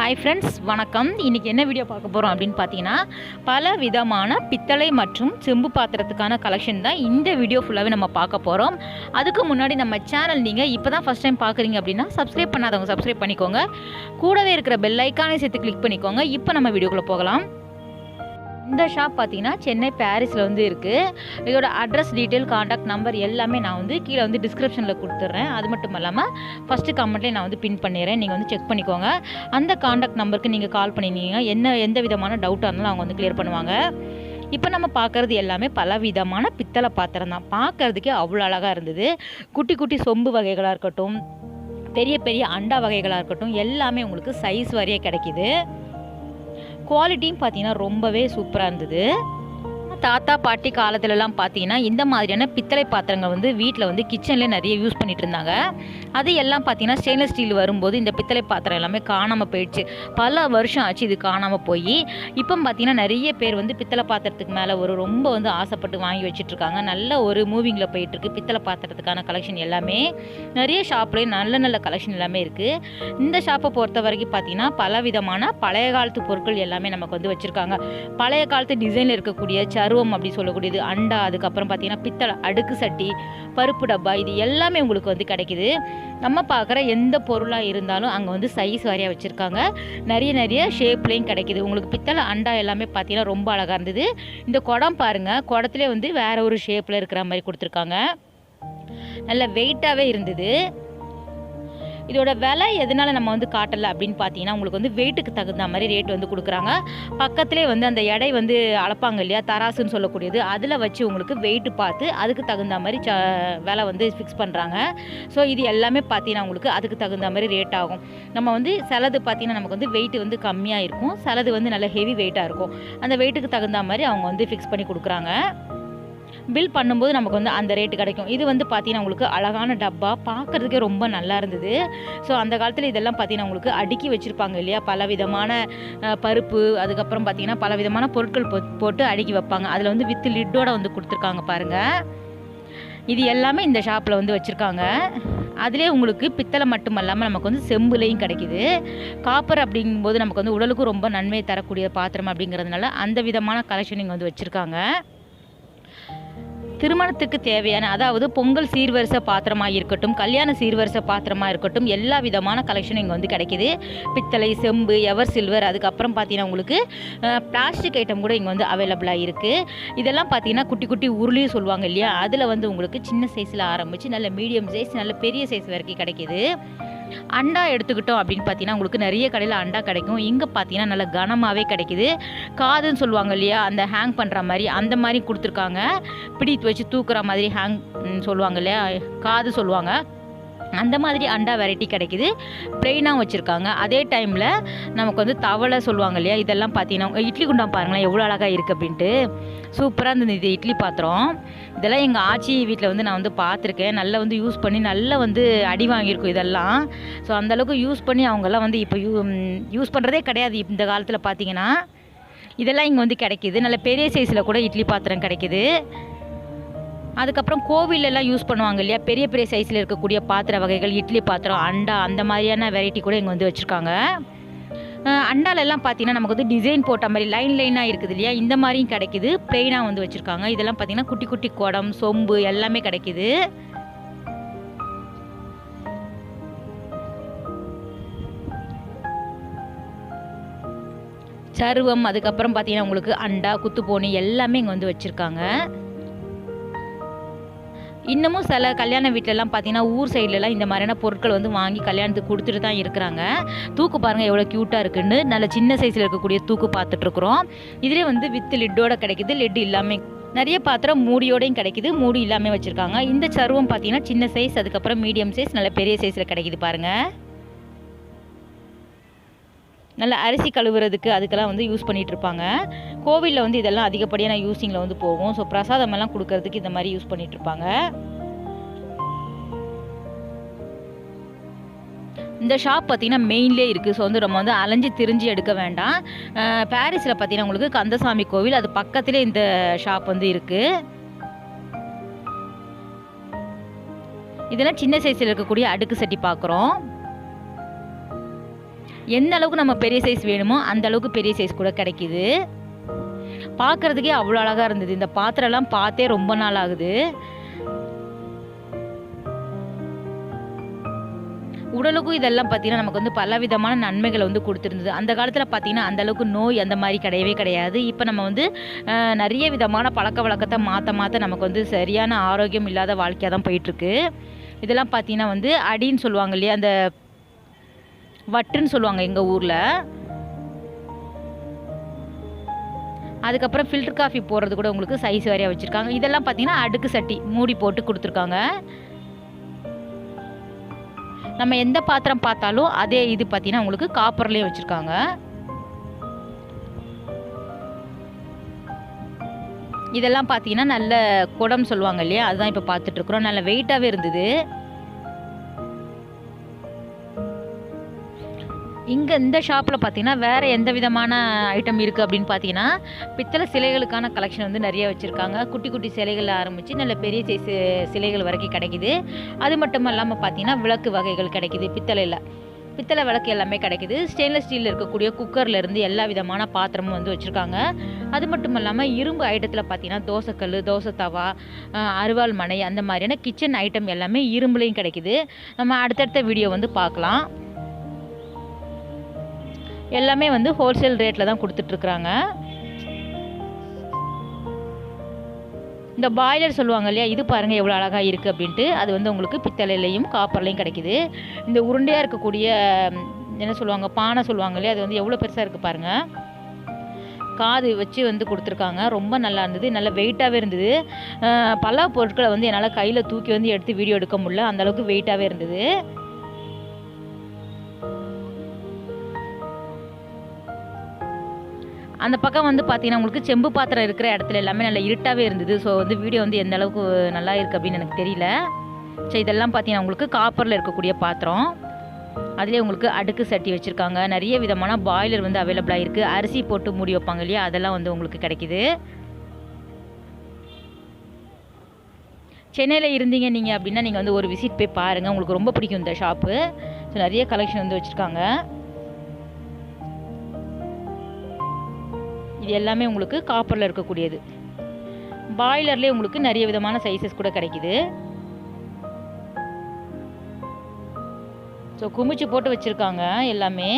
Hi friends வணக்கம். இன்றைக்கி என்ன வீடியோ பார்க்க போகிறோம் அப்படின்னு பார்த்தீங்கன்னா பல விதமான பித்தளை மற்றும் செம்பு பாத்திரத்துக்கான கலெக்ஷன் தான் இந்த வீடியோ ஃபுல்லாகவே நம்ம பார்க்க போகிறோம் அதுக்கு முன்னாடி நம்ம சேனல் நீங்கள் இப்போ தான் ஃபஸ்ட் டைம் பார்க்குறீங்க அப்படின்னா சப்ஸ்கிரைப் பண்ணாதவங்க சப்ஸ்கிரைப் பண்ணிக்கோங்க. கூடவே இருக்கிற பெல் ஐக்கானே சேர்த்து கிளிக் பண்ணிக்கோங்க. இப்போ நம்ம வீடியோக்குள்ளே போகலாம். இந்த ஷாப் பார்த்தீங்கன்னா சென்னை பாரிஸில் வந்து இருக்குது இதோட அட்ரஸ் டீட்டெயில் காண்டாக்ட் நம்பர் எல்லாமே நான் வந்து கீழே வந்து டிஸ்கிரிப்ஷனில் கொடுத்துட்றேன் அது மட்டும் இல்லாமல் ஃபஸ்ட்டு கமெண்ட்லேயே நான் வந்து பின் பண்ணிடுறேன். நீங்கள் வந்து செக் பண்ணிக்கோங்க. அந்த காண்டாக்ட் நம்பருக்கு நீங்கள் கால் பண்ணியிருந்தீங்க என்ன எந்த விதமான டவுட்டாக இருந்தாலும் அவங்க வந்து கிளியர் பண்ணுவாங்க. இப்போ நம்ம பார்க்குறது எல்லாமே பல விதமான பித்தளை பாத்திரம் தான். பார்க்குறதுக்கே அவ்வளோ அழகாக இருந்தது. குட்டி குட்டி சொம்பு வகைகளாக இருக்கட்டும் பெரிய பெரிய அண்டா வகைகளாக இருக்கட்டும் எல்லாமே உங்களுக்கு சைஸ் வரையே கிடைக்கிது. குவாலிட்டியும் பார்த்தீங்கன்னா ரொம்பவே சூப்பராக இருந்தது. தாத்தா பாட்டி காலத்துலலாம் பார்த்தீங்கன்னா இந்த மாதிரியான பித்தளை பாத்திரங்கள் வந்து வீட்டில் வந்து கிச்சனில் நிறைய யூஸ் பண்ணிட்டு இருந்தாங்க. அது எல்லாம் பார்த்தீங்கன்னா ஸ்டெயின்லெஸ் ஸ்டீல் வரும்போது இந்த பித்தளை பாத்திரம் எல்லாமே காணாமல் போயிடுச்சு. பல வருஷம் ஆச்சு இது காணாமல் போய். இப்போ பார்த்தீங்கன்னா நிறைய பேர் வந்து பித்தளை பாத்திரத்துக்கு மேலே ஒரு ரொம்ப வந்து ஆசைப்பட்டு வாங்கி வச்சுட்ருக்காங்க. நல்ல ஒரு மூவிங்கில் போயிட்டுருக்கு பித்தளை பாத்திரத்துக்கான கலெக்ஷன் எல்லாமே. நிறைய ஷாப்லேயும் நல்ல நல்ல கலெக்ஷன் எல்லாமே இருக்குது இந்த ஷாப்பை பொறுத்த வரைக்கும் பார்த்தீங்கன்னா பல விதமான பழைய காலத்து பொருட்கள் எல்லாமே நமக்கு வந்து வச்சுருக்காங்க. பழைய காலத்து டிசைனில் இருக்கக்கூடிய பருவம் அப்படி சொல்லக்கூடியது அண்டா அதுக்கப்புறம் பார்த்தீங்கன்னா பித்தளை அடுக்கு சட்டி பருப்பு டப்பா இது எல்லாமே உங்களுக்கு வந்து கிடைக்குது. நம்ம பார்க்குற எந்த பொருளாக இருந்தாலும் அங்கே வந்து சைஸ் வாரியாக வச்சுருக்காங்க. நிறைய நிறைய ஷேப்லேயும் கிடைக்குது. உங்களுக்கு பித்தளை அண்டா எல்லாமே பார்த்தீங்கன்னா ரொம்ப அழகாக இருந்தது. இந்த குடம் பாருங்கள் குடத்துலேயே வந்து வேறு ஒரு ஷேப்பில் இருக்கிற மாதிரி கொடுத்துருக்காங்க. நல்ல வெயிட்டாகவே இருந்தது. இதோட விலை எதனால நம்ம வந்து காட்டலை அப்படின்னு பார்த்தீங்கன்னா உங்களுக்கு வந்து வெயிட்டுக்கு தகுந்த மாதிரி ரேட் வந்து கொடுக்குறாங்க. பக்கத்துலேயே வந்து அந்த எடை வந்து அளப்பாங்க இல்லையா தராசுன்னு சொல்லக்கூடியது. அதில் வச்சு உங்களுக்கு வெயிட்டு பார்த்து அதுக்கு தகுந்த மாதிரி ச விலை வந்து ஃபிக்ஸ் பண்ணுறாங்க ஸோ இது எல்லாமே பார்த்தீங்கன்னா உங்களுக்கு அதுக்கு தகுந்த மாதிரி ரேட் ஆகும். நம்ம வந்து சிலது பார்த்தீங்கன்னா நமக்கு வந்து வெயிட் வந்து கம்மியாக இருக்கும். சிலது வந்து நல்ல ஹெவி வெயிட்டாக இருக்கும். அந்த வெயிட்டுக்கு தகுந்த மாதிரி அவங்க வந்து ஃபிக்ஸ் பண்ணி கொடுக்குறாங்க. பில் பண்ணும்போது நமக்கு வந்து அந்த ரேட்டு கிடைக்கும். இது வந்து பார்த்தீங்கன்னா உங்களுக்கு அழகான டப்பா. பார்க்குறதுக்கே ரொம்ப நல்லா இருந்தது. ஸோ அந்த காலத்தில் இதெல்லாம் பார்த்தீங்கன்னா உங்களுக்கு அடுக்கி வச்சுருப்பாங்க இல்லையா? பல விதமான பருப்பு அதுக்கப்புறம் பார்த்தீங்கன்னா பல விதமான பொருட்கள் போட்டு அடுக்கி வைப்பாங்க. அதில் வந்து வித்து லிட்டோட வந்து கொடுத்துருக்காங்க பாருங்கள் இது எல்லாமே இந்த ஷாப்பில் வந்து வச்சுருக்காங்க. அதிலே உங்களுக்கு பித்தளை மட்டும் இல்லாமல் நமக்கு வந்து செம்புலையும் கிடைக்குது. காப்பர் அப்படிங்கும்போது நமக்கு வந்து உடலுக்கும் ரொம்ப நன்மை தரக்கூடிய பாத்திரம் அப்படிங்கிறதுனால அந்த விதமான கலெக்ஷன் இங்கே வந்து வச்சுருக்காங்க. திருமணத்துக்கு தேவையான அதாவது பொங்கல் சீர்வரிசை பாத்திரமாக இருக்கட்டும் கல்யாண சீர்வரிசை பாத்திரமாக இருக்கட்டும் எல்லா விதமான கலெக்ஷனும் இங்கே வந்து கிடைக்குது. பித்தளை செம்பு எவர் சில்வர் அதுக்கப்புறம் பார்த்தீங்கன்னா உங்களுக்கு பிளாஸ்டிக் ஐட்டம் கூட இங்கே வந்து அவைலபிளாக இருக்குது இதெல்லாம் பார்த்தீங்கன்னா குட்டி குட்டி உருளியும் சொல்லுவாங்க இல்லையா? அதில் வந்து உங்களுக்கு சின்ன சைஸில் ஆரம்பித்து நல்ல மீடியம் சைஸ் நல்ல பெரிய சைஸ் வரைக்கும் கிடைக்கிது. அண்டா எடுத்துக்கிட்டோம் அப்படின்னு பார்த்தீங்கன்னா உங்களுக்கு நிறைய கடையில் அண்டா கிடைக்கும். இங்கே பார்த்தீங்கன்னா நல்ல கனமாகவே கிடைக்குது. காதுன்னு சொல்லுவாங்க இல்லையா அந்த ஹேங் பண்ணுற மாதிரி அந்த மாதிரி கொடுத்துருக்காங்க. பிடித்து வச்சு தூக்குற மாதிரி ஹேங் சொல்லுவாங்க இல்லையா காது சொல்லுவாங்க. அந்த மாதிரி அண்டா வெரைட்டி கிடைக்குது. ப்ளெயினாக வச்சுருக்காங்க. அதே டைமில் நமக்கு வந்து தவளை சொல்லுவாங்க இல்லையா? இதெல்லாம் பார்த்தீங்கன்னா இட்லி குண்டான் பாருங்களேன் எவ்வளோ அழகாக இருக்குது அப்படின்ட்டு. சூப்பராக இருந்தது இது இட்லி பாத்திரம். இதெல்லாம் எங்கள் ஆச்சி வீட்டில் வந்து நான் வந்து பார்த்துருக்கேன். நல்லா வந்து யூஸ் பண்ணி நல்லா வந்து அடி வாங்கியிருக்கும் இதெல்லாம். ஸோ அந்தளவுக்கு யூஸ் பண்ணி அவங்கெல்லாம் வந்து இப்போ யூ யூஸ் பண்ணுறதே கிடையாது இந்த காலத்தில் பார்த்தீங்கன்னா. இதெல்லாம் இங்கே வந்து கிடைக்கிது. நல்ல பெரிய சைஸில் கூட இட்லி பாத்திரம் கிடைக்குது. அதுக்கப்புறம் கோவிலெல்லாம் யூஸ் பண்ணுவாங்க இல்லையா? பெரிய பெரிய சைஸில் இருக்கக்கூடிய பாத்திர வகைகள் இட்லி பாத்திரம் அண்டா அந்த மாதிரியான வெரைட்டி கூட இங்கே வந்து வச்சுருக்காங்க. அண்டாலெல்லாம் பார்த்தீங்கன்னா நமக்கு வந்து டிசைன் போட்ட மாதிரி லைன் லைனாக இருக்குது இல்லையா? இந்த மாதிரியும் கிடைக்குது. பிளெயினாக வந்து வச்சுருக்காங்க. இதெல்லாம் பார்த்தீங்கன்னா குட்டி குட்டி குடம் சொம்பு எல்லாமே கிடைக்குது. சருவம் அதுக்கப்புறம் பார்த்தீங்கன்னா உங்களுக்கு அண்டா குத்துப்போனி எல்லாமே இங்கே வந்து வச்சுருக்காங்க. இன்னமும் சில கல்யாண வீட்டிலலாம் பார்த்தீங்கன்னா ஊர் சைட்லலாம் இந்த மாதிரியான பொருட்கள் வந்து வாங்கி கல்யாணத்துக்கு கொடுத்துட்டு தான் இருக்கிறாங்க. தூக்கு பாருங்கள் எவ்வளோ க்யூட்டாக இருக்குன்னு. நல்ல சின்ன சைஸில் இருக்கக்கூடிய தூக்கு பார்த்துட்ருக்குறோம் இதிலே வந்து வித் லிட்டோட கிடைக்குது. லெட்டு இல்லாமல் நிறைய பாத்திரம் மூடியோடையும் கிடைக்குது. மூடி இல்லாமல் வச்சுருக்காங்க. இந்த சருவம் பார்த்தீங்கன்னா சின்ன சைஸ் அதுக்கப்புறம் மீடியம் சைஸ் நல்ல பெரிய சைஸில் கிடைக்குது பாருங்கள் நல்ல அரிசி கழுவுறதுக்கு அதுக்கெல்லாம் வந்து யூஸ் பண்ணிகிட்ருப்பாங்க இருப்பாங்க கோவிலில் வந்து இதெல்லாம் அதிகப்படியான யூஸிங்கில் வந்து போகும். ஸோ பிரசாதமெல்லாம் கொடுக்கறதுக்கு இந்த மாதிரி யூஸ் பண்ணிகிட்டு இருப்பாங்க இந்த ஷாப் பார்த்தீங்கன்னா மெயின்லே இருக்குது ஸோ வந்து நம்ம வந்து அலைஞ்சு திரிஞ்சு எடுக்க வேண்டாம். பாரிஸில் பார்த்தீங்கன்னா உங்களுக்கு கந்தசாமி கோவில் அது பக்கத்திலே இந்த ஷாப் வந்து இருக்குது இதெல்லாம் சின்ன சைஸில் இருக்கக்கூடிய அடுக்கு சட்டி பார்க்குறோம் எந்த அளவுக்கு நம்ம பெரிய சைஸ் வேணுமோ அந்த அளவுக்கு பெரிய சைஸ் கூட கிடைக்கிது. பார்க்குறதுக்கே அவ்வளோ அழகாக இருந்தது. இந்த பாத்திரம்லாம் பார்த்தே ரொம்ப நாள் ஆகுது. உடலுக்கும் இதெல்லாம் பார்த்தீங்கன்னா நமக்கு வந்து பல விதமான நன்மைகளை வந்து கொடுத்துருந்தது. அந்த காலத்தில் பார்த்தீங்கன்னா அந்தளவுக்கு நோய் அந்த மாதிரி கிடையவே கிடையாது. இப்போ நம்ம வந்து நிறைய விதமான பழக்க வழக்கத்தை மாற்ற மாற்ற நமக்கு வந்து சரியான ஆரோக்கியம் இல்லாத வாழ்க்கையாக தான் போயிட்டுருக்கு இதெல்லாம் பார்த்தீங்கன்னா வந்து அடின்னு சொல்லுவாங்க இல்லையா அந்த வட்டுன்னு சொல்லுவாங்க எங்கள் ஊரில். அதுக்கப்புறம் ஃபில்டர் காஃபி போடுறது கூட உங்களுக்கு சைஸ் வரையாக வச்சுருக்காங்க. இதெல்லாம் பார்த்தீங்கன்னா அடுக்கு சட்டி மூடி போட்டு கொடுத்துருக்காங்க. நம்ம எந்த பாத்திரம் பார்த்தாலும் அதே இது பார்த்தீங்கன்னா உங்களுக்கு காப்பர்லேயே வச்சுருக்காங்க. இதெல்லாம் பார்த்தீங்கன்னா நல்ல குடம் சொல்லுவாங்க இல்லையா? அதுதான் இப்போ பார்த்துட்ருக்குறோம் நல்ல வெயிட்டாகவே இருந்தது. இங்கே இந்த ஷாப்பில் பார்த்தீங்கன்னா வேறு எந்த விதமான ஐட்டம் இருக்குது அப்படின்னு பார்த்தீங்கன்னா பித்தளை சிலைகளுக்கான கலெக்ஷன் வந்து நிறைய வச்சுருக்காங்க. குட்டி குட்டி சிலைகள் ஆரம்பித்து நல்ல பெரிய சைஸ் சிலைகள் வரைக்கும் கிடைக்குது. அது மட்டும் இல்லாமல் பார்த்தீங்கன்னா விளக்கு வகைகள் கிடைக்குது பித்தளையில். பித்தளை விளக்கு எல்லாமே கிடைக்குது. ஸ்டெயின்லெஸ் ஸ்டீலில் இருக்கக்கூடிய குக்கர்லேருந்து எல்லா விதமான பாத்திரமும் வந்து வச்சுருக்காங்க. அது மட்டும் இல்லாமல் இரும்பு ஐட்டத்தில் பார்த்தீங்கன்னா தோசைக்கல் தோசை தவா அருவாள் மனை அந்த மாதிரியான கிச்சன் ஐட்டம் எல்லாமே இரும்புலையும் கிடைக்குது. நம்ம அடுத்தடுத்த வீடியோ வந்து பார்க்கலாம் எல்லாமே வந்து ஹோல்சேல் ரேட்டில் தான் கொடுத்துட்ருக்குறாங்க. இந்த பாய்லர் சொல்லுவாங்க இல்லையா இது பாருங்கள் எவ்வளோ அழகாக இருக்குது அப்படின்ட்டு. அது வந்து உங்களுக்கு பித்தளையிலையும் காப்பர்லையும் கிடைக்குது. இந்த உருண்டையாக இருக்கக்கூடிய என்ன சொல்லுவாங்க பானை சொல்லுவாங்க இல்லையா அது வந்து எவ்வளோ பெருசாக இருக்குது பாருங்கள் காது வச்சு வந்து கொடுத்துருக்காங்க. ரொம்ப நல்லா இருந்தது. நல்ல வெயிட்டாகவே இருந்தது. பல பொருட்களை வந்து என்னால் கையில் தூக்கி வந்து எடுத்து வீடியோ எடுக்க முடியல. அந்தளவுக்கு வெயிட்டாகவே இருந்தது. அந்த பக்கம் வந்து பார்த்தீங்கன்னா உங்களுக்கு செம்பு பாத்திரம் இருக்கிற இடத்துல எல்லாமே நல்லா இருட்டாகவே இருந்தது. ஸோ வந்து வீடியோ வந்து எந்த அளவுக்கு நல்லா இருக்குது அப்படின்னு எனக்கு தெரியல. ஸோ இதெல்லாம் பார்த்தீங்கன்னா உங்களுக்கு காப்பரில் இருக்கக்கூடிய பாத்திரம். அதுலேயே உங்களுக்கு அடுக்கு சட்டி வச்சுருக்காங்க. நிறைய விதமான பாய்லர் வந்து அவைலபிளாக இருக்குது அரிசி போட்டு மூடி வைப்பாங்க இல்லையா? அதெல்லாம் வந்து உங்களுக்கு கிடைக்குது. சென்னையில் இருந்தீங்க நீங்கள் அப்படின்னா நீங்கள் வந்து ஒரு விசிட் போய் பாருங்கள் உங்களுக்கு ரொம்ப பிடிக்கும் இந்த ஷாப்பு ஸோ நிறைய கலெக்ஷன் வந்து வச்சுருக்காங்க. இது எல்லாமே உங்களுக்கு காப்பரில் இருக்கக்கூடியது. பாய்லர்லேயே உங்களுக்கு நிறைய விதமான சைஸஸ் கூட கிடைக்குது. ஸோ குமிச்சு போட்டு வச்சுருக்காங்க எல்லாமே.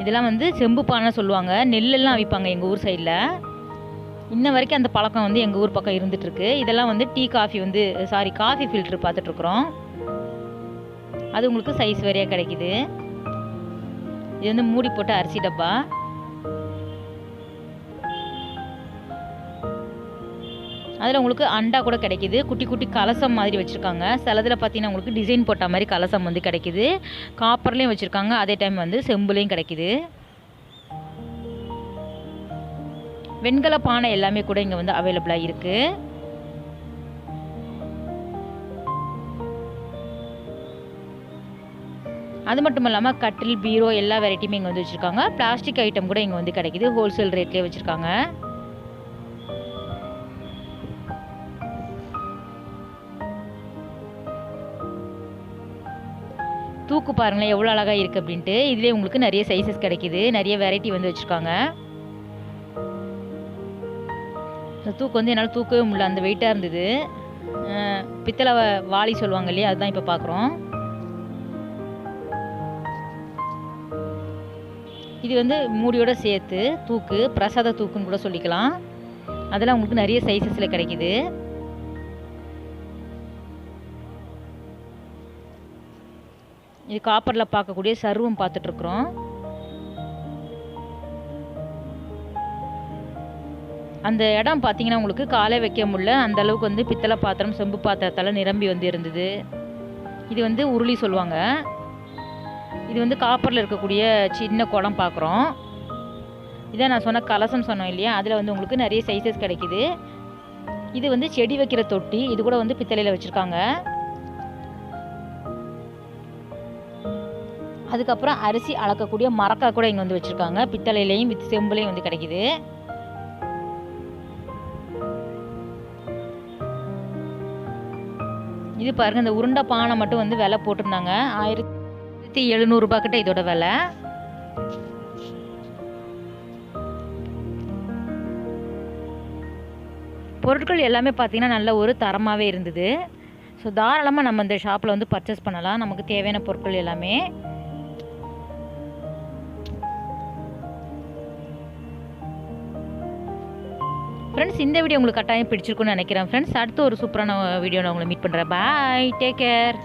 இதெல்லாம் வந்து செம்பு பானை சொல்லுவாங்க. நெல்லெல்லாம் அவிப்பாங்க எங்கள் ஊர் சைடில் இன்ன வரைக்கும் அந்த பழக்கம் வந்து எங்கள் ஊர் பக்கம் இருந்துகிட்ருக்கு இதெல்லாம் வந்து டீ காஃபி வந்து சாரி காஃபி ஃபில்ட்ரு பார்த்துட்ருக்குறோம் அது உங்களுக்கு சைஸ் வரையாக கிடைக்குது. இது வந்து மூடி போட்ட அரிசி டப்பா. அதில் உங்களுக்கு அண்டா கூட கிடைக்கிது. குட்டி குட்டி கலசம் மாதிரி வச்சுருக்காங்க. சிலதில் பார்த்தீங்கன்னா உங்களுக்கு டிசைன் போட்ட மாதிரி கலசம் வந்து கிடைக்கிது. காப்பர்லேயும் வச்சுருக்காங்க. அதே டைம் வந்து செம்புலேயும் கிடைக்கிது. வெண்கல பானை எல்லாமே கூட இங்கே வந்து அவைலபிளாக இருக்குது அது மட்டும் இல்லாமல் கட்டில் பீரோ எல்லா வெரைட்டியுமே இங்கே வந்து வச்சுருக்காங்க. பிளாஸ்டிக் ஐட்டம் கூட இங்கே வந்து கிடைக்குது. ஹோல்சேல் ரேட்லேயே வச்சுருக்காங்க. தூக்கு பாருங்களேன் எவ்வளோ அழகாக இருக்குது அப்படின்ட்டு. இதுலேயே உங்களுக்கு நிறைய சைஸஸ் கிடைக்குது. நிறைய வெரைட்டி வந்து வச்சுருக்காங்க. இந்த தூக்கு வந்து என்னால் தூக்கவே முடியல. அந்த வெயிட்டாக இருந்தது. பித்தளை வாளி சொல்லுவாங்க இல்லையா? அதுதான் இப்போ பார்க்குறோம் இது வந்து மூடியோட சேர்த்து தூக்கு பிரசாத தூக்குன்னு கூட சொல்லிக்கலாம். அதெல்லாம் உங்களுக்கு நிறைய சைஸஸில் கிடைக்குது. இது காப்பரில் பார்க்கக்கூடிய சர்வம் பார்த்துட்ருக்குறோம். அந்த இடம் பார்த்தீங்கன்னா உங்களுக்கு காலை வைக்க முடியல. அந்த அளவுக்கு வந்து பித்தளை பாத்திரம் செம்பு பாத்திரத்தால் நிரம்பி வந்து இருந்தது. இது வந்து உருளி சொல்லுவாங்க. இது வந்து காப்பரில் இருக்கக்கூடிய சின்ன குளம் பார்க்குறோம் இதான் நான் சொன்ன கலசம் சொன்னோம் இல்லையா? அதில் வந்து உங்களுக்கு நிறைய சைஸஸ் கிடைக்குது. இது வந்து செடி வைக்கிற தொட்டி. இது கூட வந்து பித்தளையில் வச்சுருக்காங்க. அதுக்கப்புறம் அரிசி அளக்கக்கூடிய மரக்கா கூட இங்கே வந்து வச்சுருக்காங்க. பித்தளையிலையும் வித் செம்புலையும் வந்து கிடைக்குது. இது பாருங்கள் இந்த உருண்டை பானை மட்டும் வந்து விலை போட்டிருந்தாங்க. ஆயிரத்தி எழுநூறுபா கிட்ட இதோட விலை. பொருட்கள் எல்லாமே பார்த்தீங்கன்னா நல்ல ஒரு தரமாகவே இருந்தது. ஸோ தாராளமாக நம்ம இந்த ஷாப்பில் வந்து பர்ச்சேஸ் பண்ணலாம். நமக்கு தேவையான பொருட்கள் எல்லாமே. ஃப்ரெண்ட்ஸ் இந்த வீடியோ உங்களுக்கு கட்டாயம் பிடிச்சிருக்குன்னு நினைக்கிறேன். ஃப்ரெண்ட்ஸ் அடுத்து ஒரு சூப்பரான வீடியோ நான் உங்களை மீட் பண்ணுறேன் பாய் டேக் கேர்